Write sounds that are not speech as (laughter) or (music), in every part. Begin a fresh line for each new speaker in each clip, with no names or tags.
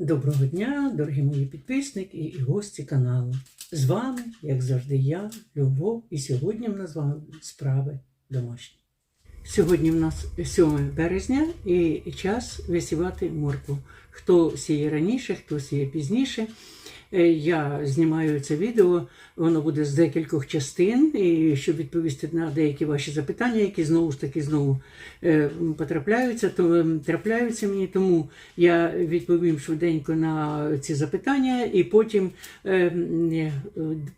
Доброго дня, дорогі мої підписники і гості каналу. З вами, як завжди, я, Любов, і сьогодні в нас з вами справи домашні. Сьогодні в нас 7 березня і час висівати моркву. Хто сіє раніше, хто сіє пізніше. Е, Я знімаю це відео, воно буде з декількох частин, і щоб відповісти на деякі ваші запитання, які знову ж таки знову е, потрапляються, то ем, трапляються мені. Тому я відповім швиденько на ці запитання, і потім е,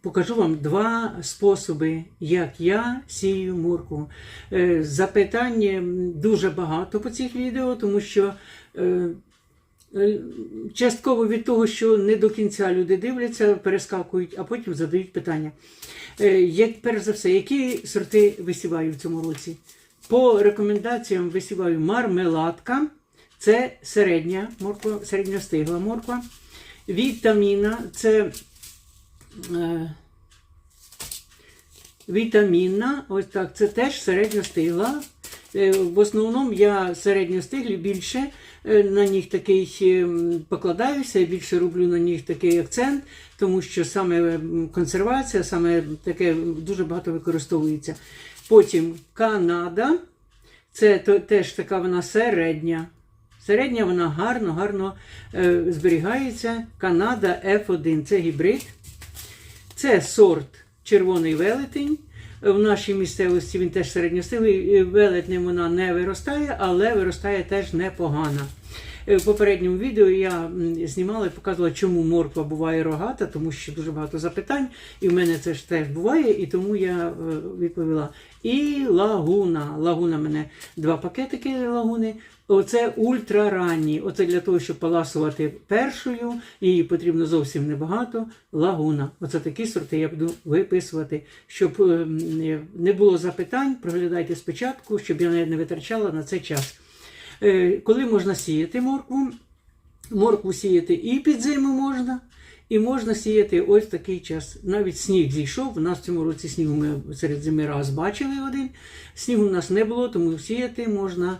покажу вам два способи, як я сію моркву. Е, Запитань дуже багато по цих відео, тому що. Е, Частково від того, що не до кінця люди дивляться, перескакують, а потім задають питання. Е, Як перш за все, які сорти висіваю в цьому році? По рекомендаціям висіваю мармеладка, це середня морква, середньостигла морква. Вітаміна це е, вітамінна, ось так, це теж середньостигла. Е, В основному я середньостиглі більше на них такий ем, покладаюся, я більше роблю на них такий акцент, тому що саме консервація, саме таке дуже багато використовується. Потім Канада, це теж така вона середня. Середня вона гарно, гарно е, зберігається. Канада F1 це гібрид. Це сорт червоний велетень. В нашій місцевості він теж середньостилий, Велетнем вона не виростає, але виростає теж непогано. Е, В попередньому відео я знімала і показувала, чому морква буває рогата, тому що дуже багато запитань, і в мене це ж теж буває, і тому я е, відповіла. І лагуна. Лагуна мене два пакетики лагуни. Оце ультраранні. Оце для того, щоб поласувати першою, її потрібно зовсім небагато. Лагуна. Оце такі сорти я буду виписувати. Щоб е, не було запитань, проглядайте спочатку, щоб я не витрачала на це час. Е, Коли можна сіяти моркву? Моркву сіяти і під зиму можна, і можна сіяти ось такий час. Навіть сніг зійшов. У нас в цьому році снігу ми серед зими раз бачили один. Снігу у нас не було, тому сіяти можна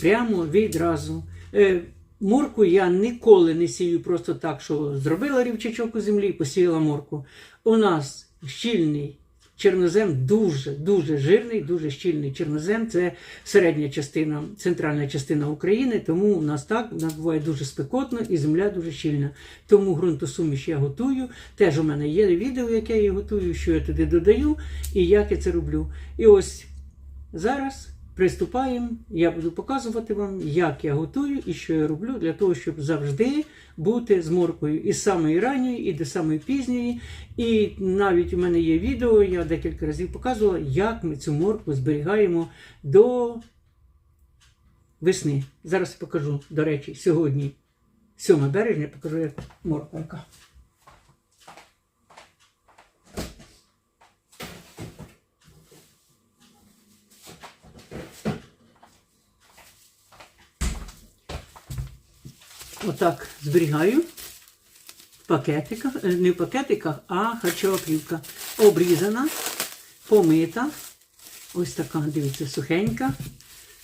прямо відразу. Е, Морку я ніколи не сію просто так, що зробила рівчачок у землі і посіяла морку. У нас щільний чорнозем, дуже дуже жирний, дуже щільний чорнозем. Це середня частина, центральна частина України. Тому у нас так у нас буває дуже спекотно і земля дуже щільна. Тому ґрунтосуміш я готую. Теж у мене є відео, яке я готую, що я туди додаю і як я це роблю. І ось зараз. Приступаємо, я буду показувати вам, як я готую і що я роблю для того, щоб завжди бути з моркою і самої ранньої, і до самої пізньої. І навіть у мене є відео, я декілька разів показувала, як ми цю моркву зберігаємо до весни. Зараз покажу, до речі, сьогодні, 7 березня, покажу, як морква Отак зберігаю в пакетиках, е, не в пакетиках, а харчова плівка. Обрізана, помита. Ось така, дивіться, сухенька.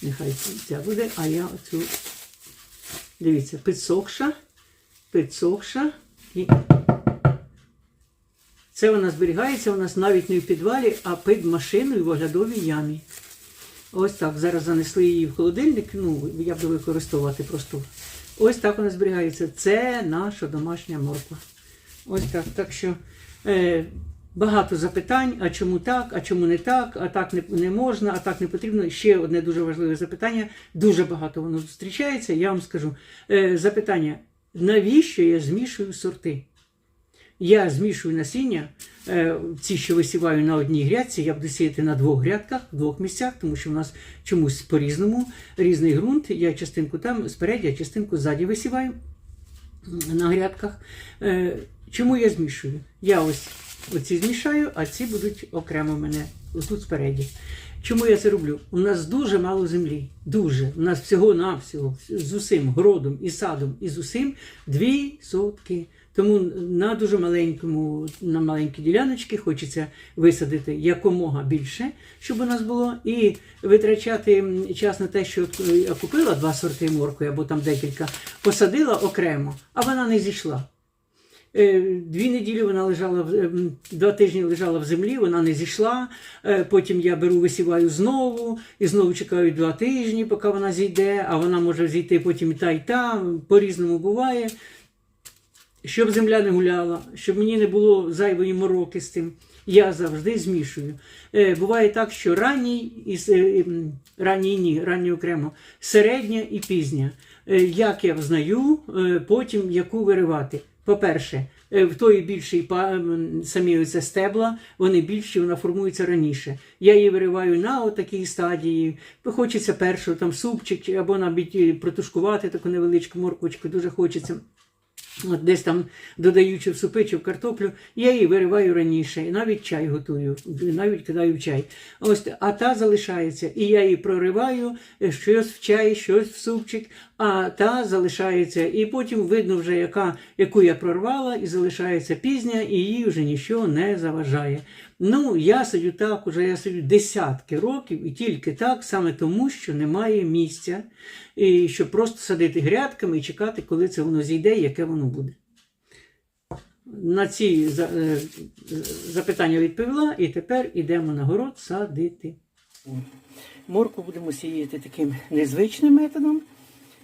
Нехай ця буде, а я оцю, дивіться, підсохша, підсохша. І це вона зберігається у нас навіть не в підвалі, а під машиною в оглядовій ямі. Ось так. Зараз занесли її в холодильник. Ну, я буду використовувати просто. Ось так вона зберігається. Це наша домашня морква. Ось так. Так що е, багато запитань, а чому так, а чому не так, а так не, не можна, а так не потрібно. Ще одне дуже важливе запитання. Дуже багато воно зустрічається. Я вам скажу. Е, запитання: навіщо я змішую сорти? Я змішую насіння, е, ці, що висіваю на одній грядці, я буду сіяти на двох грядках, в двох місцях, тому що в нас чомусь по-різному різний ґрунт. Я частинку там спереді, а частинку ззаді висіваю на грядках. Е, Чому я змішую? Я ось оці змішаю, а ці будуть окремо в мене тут спереді. Чому я це роблю? У нас дуже мало землі. Дуже. У нас всього-навсього з усім городом і садом, і з усім дві сотки. Тому на дуже маленькому, на маленькій діляночці хочеться висадити якомога більше, щоб у нас було, і витрачати час на те, що е, я купила два сорти моркви або там декілька, посадила окремо, а вона не зійшла. Е, Дві неділі вона лежала ем, два тижні лежала в землі, вона не зійшла. Е, Потім я беру, висіваю знову, і знову чекаю два тижні, поки вона зійде, а вона може зійти потім і та, і та. По-різному буває. Щоб земля не гуляла, щоб мені не було зайвої мороки з тим. Я завжди змішую. Е, буває так, що ранній е, ранній ні, ранній окремо, середня і пізня. Е, як я взнаю, потім яку виривати. По-перше, в тої більшій па- самі оце стебла, вони більші, вона формується раніше. Я її вириваю на отакій стадії. Хочеться першого там супчик або навіть протушкувати таку невеличку морквочку, дуже хочеться. От десь там додаючи в супи чи в картоплю, я її вириваю раніше, навіть чай готую, навіть кидаю в чай. Ось, а та залишається. І я її прориваю, щось в чай, щось в супчик, а та залишається. І потім видно вже, яка, яку я прорвала, і залишається пізня, і їй вже нічого не заважає. Ну, я сидю так, уже я сидю десятки років, і тільки так, саме тому, що немає місця, і щоб просто садити грядками і чекати, коли це воно зійде, і яке воно буде. На ці е, запитання відповіла, і тепер йдемо на город садити. Морку будемо сіяти таким незвичним методом.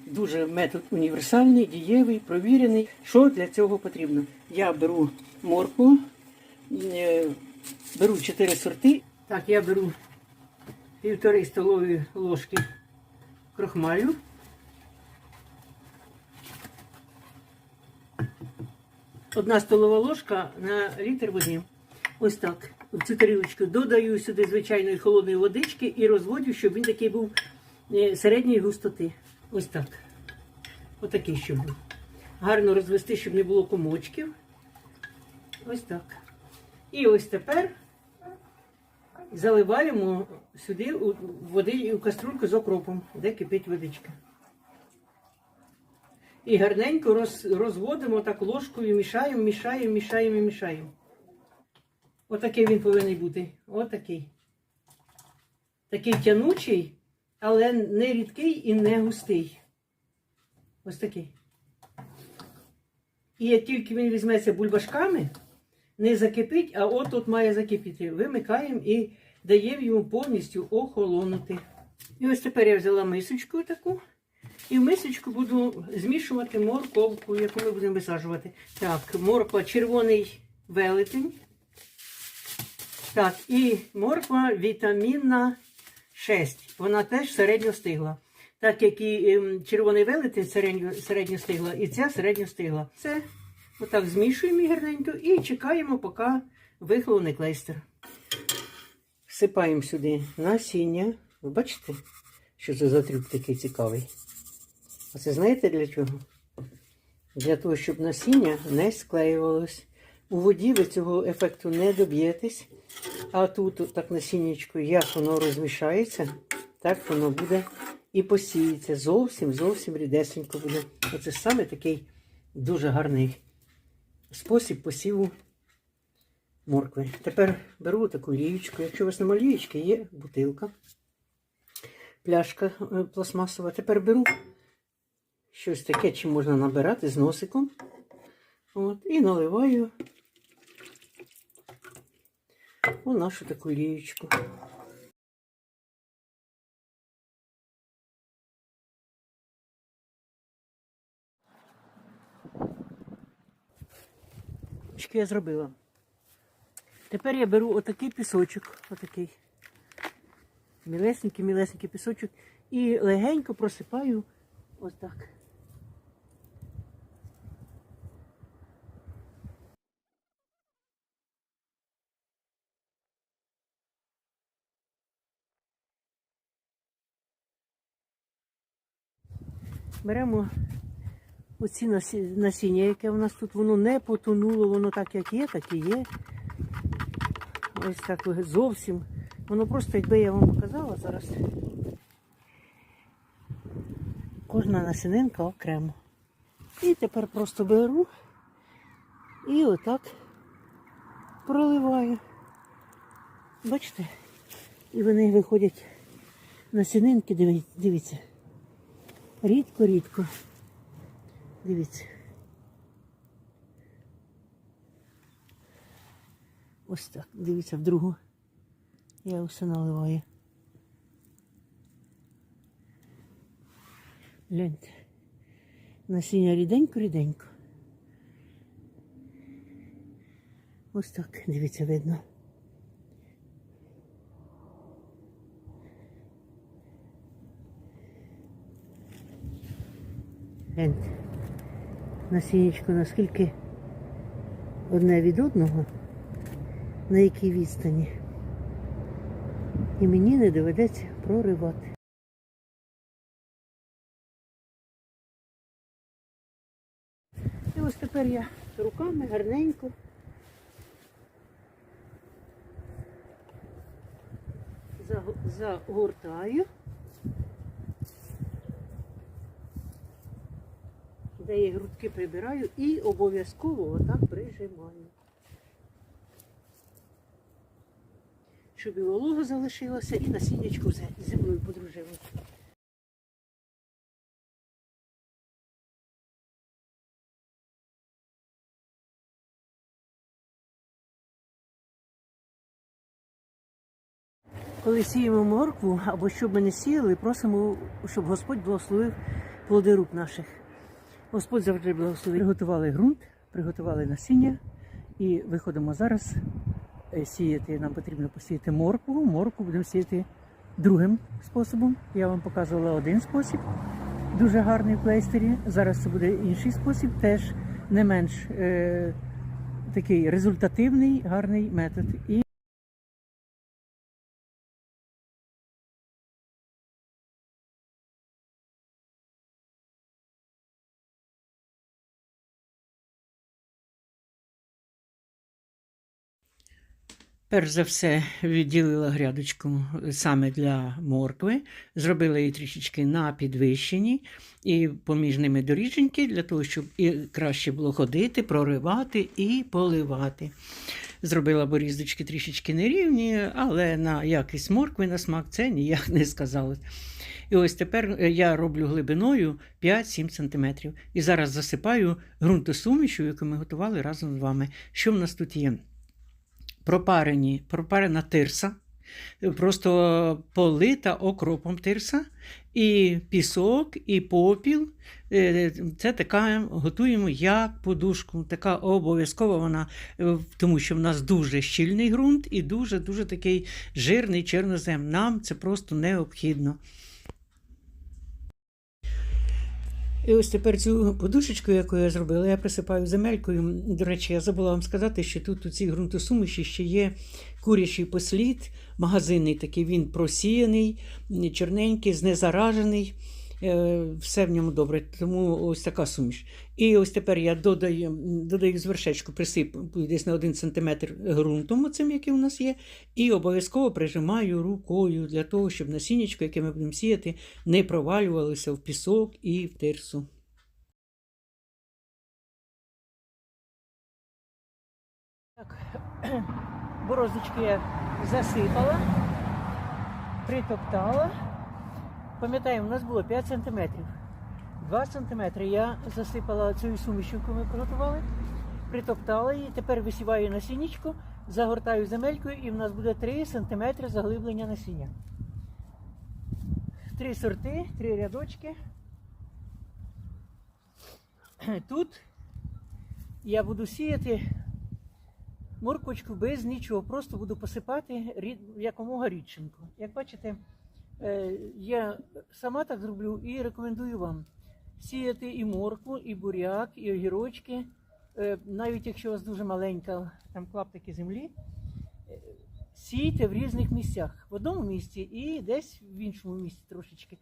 Дуже метод універсальний, дієвий, провірений. Що для цього потрібно? Я беру морку, е, беру 4 сорти. Так, я беру півтори столові ложки крохмалю. Одна столова ложка на літр води. Ось так. В цю тарілочку додаю сюди звичайної холодної водички і розводю, щоб він такий був е, середньої густоти. Ось так. Отакий, щоб був. Гарно розвести, щоб не було комочків. Ось так. І ось тепер заливаємо сюди у води у каструльку з окропом, де кипить водичка. І гарненько роз, розводимо так ложкою, мішаємо, мішаємо, мішаємо, мішаємо. Отакий він повинен бути. Отакий. Такий тянучий, але не рідкий і не густий. Ось такий. І як тільки він візьметься бульбашками, не закипить, а от тут має закипіти. Вимикаємо і даємо йому повністю охолонути. І ось тепер я взяла мисочку таку. І в мисочку буду змішувати морковку, яку ми будемо висаджувати. Так, морква червоний велетень. Так, і морква вітамінна 6. Вона теж середньо стигла. Так як і ем, червоний велетень середньо, середньо стигла, і ця середньо стигла. Все. Отак змішуємо її гарненько і чекаємо, поки вихлоне клейстер. Всипаємо сюди насіння. Ви бачите, що це за трюк такий цікавий? А це знаєте для чого? Для того, щоб насіння не склеювалось. У воді ви цього ефекту не доб'єтесь. А тут так насіннячко, як воно розмішається, так воно буде і посіється. Зовсім, зовсім рідесенько буде. Оце саме такий дуже гарний спосіб посіву моркви. Тепер беру таку лієчку. Якщо у вас немає лієчки, є бутилка, пляшка е, пластмасова. Тепер беру щось таке, чим можна набирати з носиком. От, і наливаю у нашу таку лієчку. Що я зробила? Тепер я беру отакий пісочок, отакий. Мілесенький, мілесенький пісочок і легенько просипаю ось так. Беремо оці насіння, яке у нас тут, воно не потонуло, воно так як є, так і є. Ось так зовсім Воно просто, якби я вам показала зараз. Кожна насінинка окремо. І тепер просто беру і отак проливаю. Бачите? І вони виходять насінинки, дивіться. Рідко-рідко. Дивіться. Ось так. Дивіться в другу. Я все наливаю. Гляньте. Насіння ріденько-ріденько. Ось так, дивіться, видно. Гляньте. Насіннячко наскільки одне від одного, на якій відстані. І мені не доведеться проривати. І ось тепер я руками гарненько. заго- Загортаю. Де я грудки прибираю і обов'язково отак прижимаю. Щоб і волога залишилася, і насіннячко з землею подружилося. Коли сіємо моркву, або щоб ми не сіяли, просимо, щоб Господь благословив плоди рук наших. Господь завжди благословив. Приготували ґрунт, приготували насіння і виходимо зараз е, сіяти. Нам потрібно посіяти моркву. Моркву будемо сіяти другим способом. Я вам показувала один спосіб, дуже гарний в плейстері. Зараз це буде інший спосіб, теж не менш е, такий результативний, гарний метод. Перш за все відділила грядочку саме для моркви, зробила її трішечки на підвищенні і поміж ними доріженьки для того, щоб і краще було ходити, проривати і поливати. Зробила боріздочки трішечки нерівні, але на якість моркви, на смак це ніяк не сказалось. І ось тепер е, я роблю глибиною 5-7 см. І зараз засипаю ґрунтосумішю, яку ми готували разом з вами. Що в нас тут є? Пропарені, пропарена тирса, просто полита окропом тирса, і пісок, і попіл. Е, Це така готуємо як подушку. Така обов'язкова вона, е, тому що в нас дуже щільний ґрунт і дуже-дуже такий жирний чорнозем. Нам це просто необхідно. І ось тепер цю подушечку, яку я зробила, я присипаю земелькою. До речі, я забула вам сказати, що тут у цій ґрунтосуміші ще є курячий послід, магазинний такий, він просіяний, чорненький, знезаражений. Е, Все в ньому добре, тому ось така суміш. І ось тепер я додаю, додаю з присипаю десь на 1 см ґрунтом, оцим, який у нас є, і обов'язково прижимаю рукою для того, щоб насіннячко, яке ми будемо сіяти, не провалювалося в пісок і в тирсу. Так, (clears throat) бороздочки я засипала, притоптала. Пам'ятаємо, у нас було 5 см. 2 см я засипала цю суміш, яку ми приготували, притоптала її, тепер висіваю насіннячко, загортаю земелькою і в нас буде 3 см заглиблення насіння. Три сорти, три рядочки. (clears throat) Тут я буду сіяти морквочку без нічого, просто буду посипати якомога рідшенько. Як бачите, я сама так зроблю і рекомендую вам сіяти і моркву, і буряк, і огірочки. Е, Навіть якщо у вас дуже маленька там клаптики землі, е, сійте в різних місцях. В одному місці і десь в іншому місці трошечки.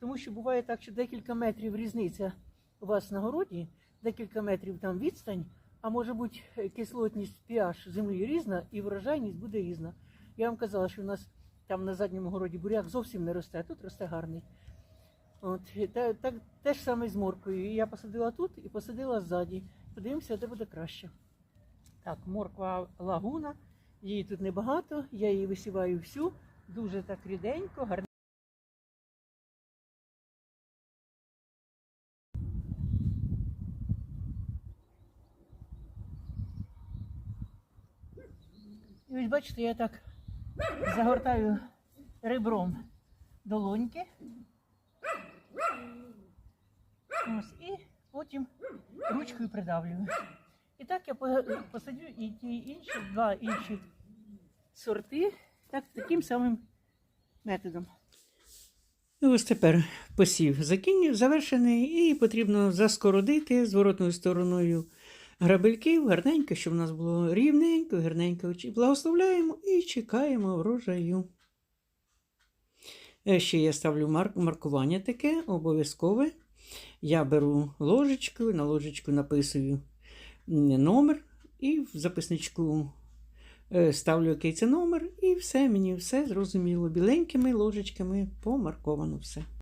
Тому що буває так, що декілька метрів різниця у вас на городі, декілька метрів там відстань, а може бути е, кислотність pH землі різна і врожайність буде різна. Я вам казала, що у нас Там на задньому городі буряк зовсім не росте, а тут росте гарний. От, те, так, те ж саме з морквою. Я посадила тут і посадила ззаді. Подивимося, де буде краще. Так, морква лагуна. Її тут небагато, я її висіваю всю, дуже так ріденько, гарно. І ось бачите, я так загортаю ребром долоньки. Ось, і потім ручкою придавлюю. І так я посадю і ті інші, два інші сорти, так, таким самим методом. І ось тепер посів закінь, завершений, і потрібно заскородити зворотною стороною грабельків, гарненько, щоб у нас було рівненько, гарненько. Благословляємо і чекаємо врожаю. Е, Ще я ставлю марк- маркування таке, обов'язкове. Я беру ложечку, на ложечку написую номер і в записничку е, ставлю, який це номер, і все, мені все зрозуміло. Біленькими ложечками помарковано все.